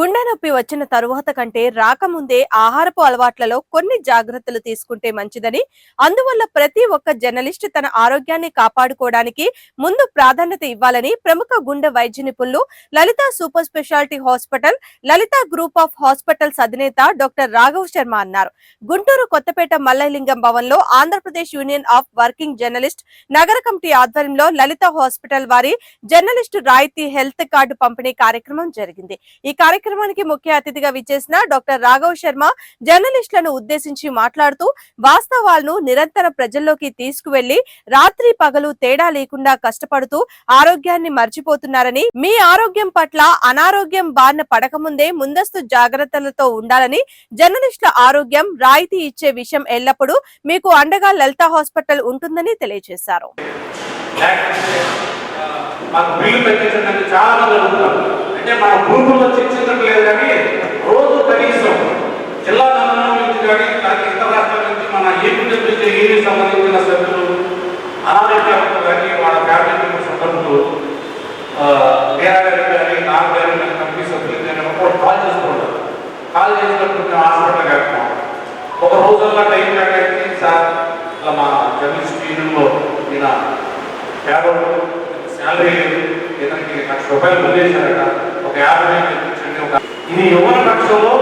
గుండె నొప్పి వచ్చిన తరువాత కంటే రాకముందే ఆహారపు అలవాట్లలో కొన్ని జాగ్రత్తలు తీసుకుంటే మంచిదని. అందువల్ల ప్రతి ఒక్క జర్నలిస్ట్ తన ఆరోగ్యాన్ని కాపాడుకోవడానికి ముందు ప్రాధాన్యత ఇవ్వాలని ప్రముఖ గుండె వైద్య నిపుణులు Lalitha super speciality hospital Lalitha group of hospitals అధినేత డాక్టర్ రాఘవ్ శర్మ అన్నారు. గుంటూరు కొత్తపేట మల్లలింగం భవన్లో Andhra Pradesh union of working journalist నగర కమిటీ ఆధ్వర్యంలో లలిత హాస్పిటల్ వారి జర్నలిస్ట్ రాయితీ హెల్త్ కార్డు పంపిణీ కార్యక్రమం జరిగింది. ఈ కార్యక్రమం కార్యక్రమానికి ముఖ్య అతిథిగా విచ్చేసిన డాక్టర్ రాఘవ్ శర్మ జర్నలిస్టులను ఉద్దేశించి మాట్లాడుతూ వాస్తవాలను నిరంతరం ప్రజల్లోకి తీసుకువెళ్ళి రాత్రి పగలు తేడా లేకుండా కష్టపడుతూ ఆరోగ్యాన్ని మర్చిపోతున్నారని మీ ఆరోగ్యం పట్ల అనారోగ్యం బారిన పడకముందే ముందస్తు జాగ్రత్తలతో ఉండాలని జర్నలిస్టుల ఆరోగ్యం రాయితీ ఇచ్చే విషయం ఎల్లప్పుడూ మీకు అండగా లలిత హాస్పిటల్ ఉంటుందని తెలియజేశారు. మాకు బిల్లు పెట్టించడానికి చాలా మంది అడుగుతున్నారు అంటే మన గ్రూపుల్లో చర్చించడం లేదు కానీ రోజు కనీసం జిల్లా నగరం నుంచి కానీ లేకపోతే ఇతర రాష్ట్రాల నుంచి మన ఏపీ నుంచి ఏపీ సంబంధించిన సభ్యులు అనారోగ్యాలతో కానీ వాళ్ళ ఫ్యామిలీ మెంబర్స్ అందరూ వేరే కానీ నాకు కానీ మన కమిటీ సభ్యులు కానీ ఒకరు కాల్ చేసుకుంటారు కాల్ చేసినప్పుడు మేము హాస్పిటల్కి వెళ్తాం. ఒక రోజుల్లో టైం కేటాయించి సార్ ఇలా మా జర్నలిస్ట్ యూనియన్లో ఈయన పేదోడు శాలరీ లేదు ఇతనికి లక్ష రూపాయలు వదిలేశారట. ఒక యాభై వేలు ఇప్పించండి ఒక ఇది యువన పక్షంలో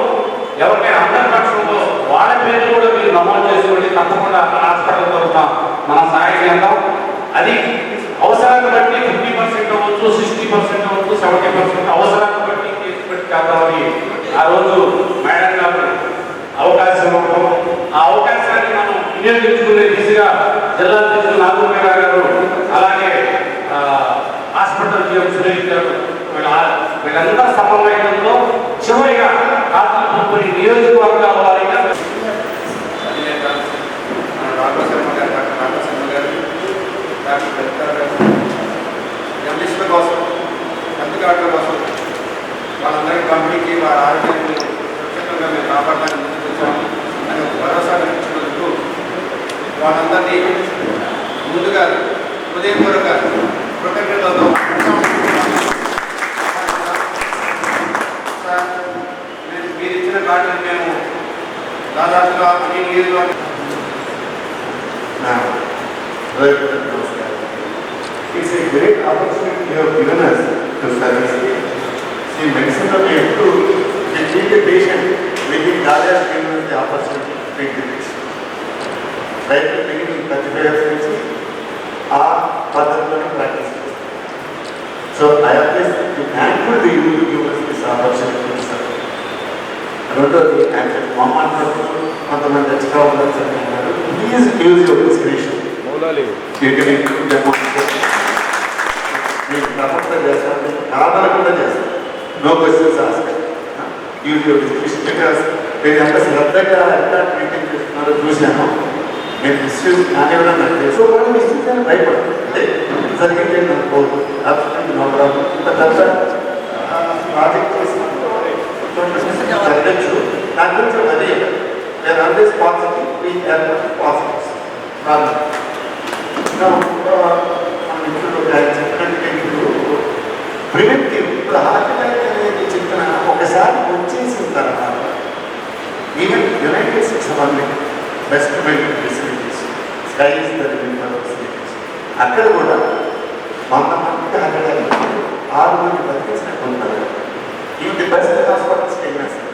ఎవరికైనా అందరి పక్షంలో వాళ్ళ పేర్లు కూడా మీరు నమోదు చేసుకోండి. తప్పకుండా మన హాస్పిటల్ తరఫున మనం సహాయం చేద్దాం. అది అవసరాన్ని బట్టి ఫిఫ్టీ పర్సెంట్ అవ్వచ్చు సిక్స్టీ పర్సెంట్ అవ్వచ్చు సెవెంటీ పర్సెంట్ అవసరాన్ని బట్టి కేసు పెట్టి చేద్దామని ఆ రోజు మేడం గారు అవకాశం ఇవ్వడం ఆ అవకాశాన్ని మనం వినియోగించుకునే దిశగా జిల్లా అధ్యక్షులు నాగూర్ గారు అలాగే ఆ, హాస్పిటల్ జీఎం సురేష్ గారు వీళ్ళ వీళ్ళందరూ సమన్వయంలో చివరిగా కాకులపూడి నియోజకవర్గాల వారీగా అధినేత మన రాఘవ శర్మ గారు డాక్టర్ రాఘవ సమన్వయంలో చివరిగా డాక్టర్ పెద్దార్ గారు జర్నలిస్టుల కోసం హెల్త్ కోసం వాళ్ళందరి కంపెనీకి వారి ఆరోగ్యాన్ని సురక్షితంగా మేము కాపాడడానికి ముందుకు వచ్చాము అని ఒక భరోసా కల్పించినందుకు వాళ్ళందరినీ ముందుగా హృదయపూర్వక కృతజ్ఞతలతో దాదాపుగా అన్ని నియోజకవర్గ Now, very good namaskar. It's a great opportunity you have given us to service here. See, medicine of you to treat a patient with the God has given us the opportunity to treat the patient. Right at the beginning, thirty five years నుంచి ఆ పద్ధతిలోనే practice చేస్తాం so I applies thankful to you give us this opportunity sir రెండోది కొంతమంది extra చెప్తున్నారు please use your description మీకు తప్పకుండా చేస్తాను కాదనకుండా చేస్తాను no questions ask use your description because మీరు ఎంత శ్రద్ధగా ఎంత ట్రీటింగ్ చేస్తున్నారో చూశాను మీరు మిస్యూజ్ కానివ్వడం నాకు తెలుసు వాళ్ళు మిస్యూజ్ అని భయపడదు అంటే జరిగింది అనుకోదు best medical facilities sky is the facilities. అక్కడ కూడా వంద మందికి హండ్రెడ్ ఆరు మంది బతికించినట్టు ఉంటారు ఇవి ది బెస్ట్ హాస్పిటల్స్కి అయినా సరే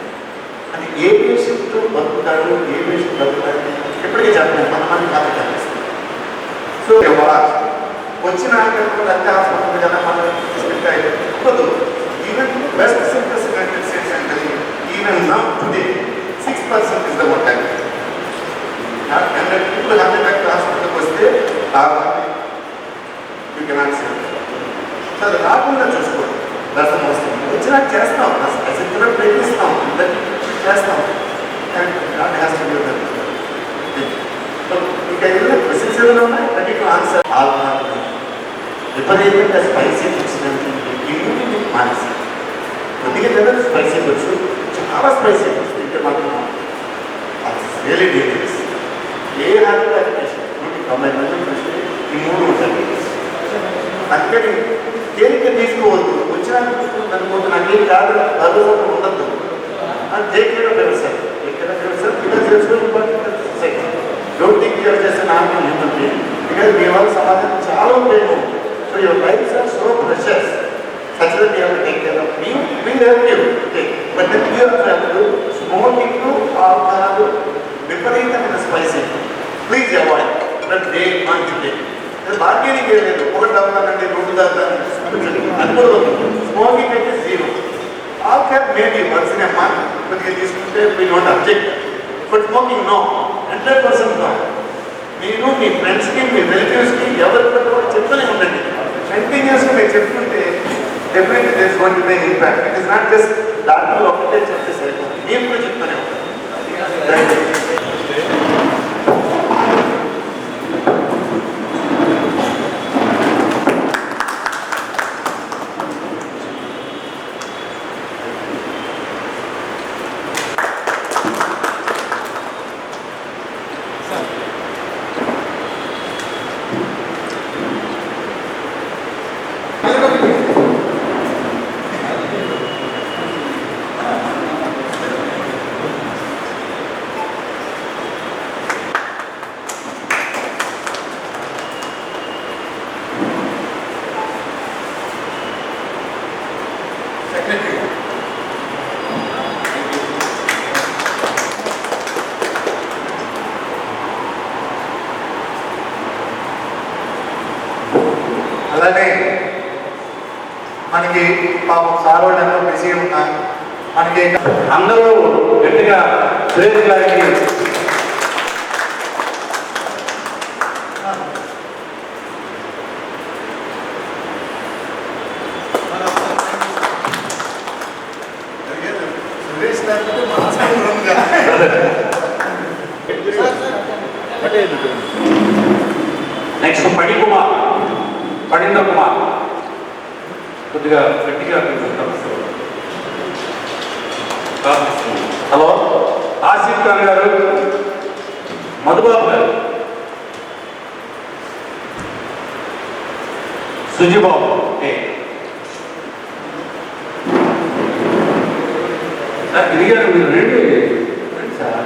అది ఏ పేషెంట్ బతుకుతాడు ఏ పేషెంట్ బతుకుతాడు ఇప్పటికీ చెప్పలేదు వంద మంది కాదు కనిపిస్తుంది సో ఎవరు? వచ్చిన పెద్ద హాస్పిటల్ కదా మనం ఉండదు even best simplest united even now today six percent is the mortality. Hundred people hundred హాస్పిటల్కి వస్తే యూ కెనాట్ సో అది రాకుండా చూసుకోండి దర్శనం వస్తుంది వచ్చినాక చేస్తాం అసలు ప్రయత్నిస్తాం చేస్తాం గాడ్ హ్యాస్ టు ఇంకా ఏదైనా క్వశ్చన్స్ ఏదైనా ఉన్నాయి ఆన్సర్ విపరీతంగా స్పైసీ ఫుడ్స్ ఇమ్యూనిటీ మానేసి కొద్దిగా లేదా స్పైసీ ఫుడ్స్ చాలా స్పైసీ ఫుడ్స్ తింటే మాత్రం really dangerous a heart attack patient తొంభై మంది చూస్తే ఈ మూడు ఉంటుంది అందుకని తేలిక తీసుకోవద్దు. వచ్చిన అనుకుంటున్నాను అన్నీ కాదు భరోసా ఉండద్దు. అది దేనికైనా care of yourself. ఇక్కడ care of yourself because you're so important to the మీ వాళ్ళ సమాధానం చాలా ఉపయోగం so your life are so pressures such that take care of but the smoking ఆహారాలు విపరీతమైన spicy. Please avoid but day month day bargaining ఏం లేదు. ఒకటి అవుతానండి రెండు దాతానండి అది స్మోకింగ్ అయితే zero all alcohol maybe once in a month కొద్దిగా తీసుకుంటే మీ not object but smoking no hundred percent no మీరు మీ ఫ్రెండ్స్కి మీ రిలేటివ్స్కి ఎవరికి కూడా చెప్తూనే ఉండండి. కంటిన్యూస్గా మీరు చెప్తుంటే definitely there's one to impact it is not just డాక్టర్లు ఒకటే చెప్తే సరిపోతుంది నేను కూడా చెప్తూనే ఉంటారు అలానే మనకి పాపం సార్ వాళ్ళు బిజీ ఉన్నా మనకి అందరూ గట్టిగా సురేష్ గారికి సురేష్ నెక్స్ట్ పడి కుమార్ పడింద కుమార్ కొద్దిగా గట్టిగా హలో? ఆసిఫ్ ఖాన్ గారు మధుబాబు గారు సుజిబాబు ఏ. సార్ గిరి మీరు.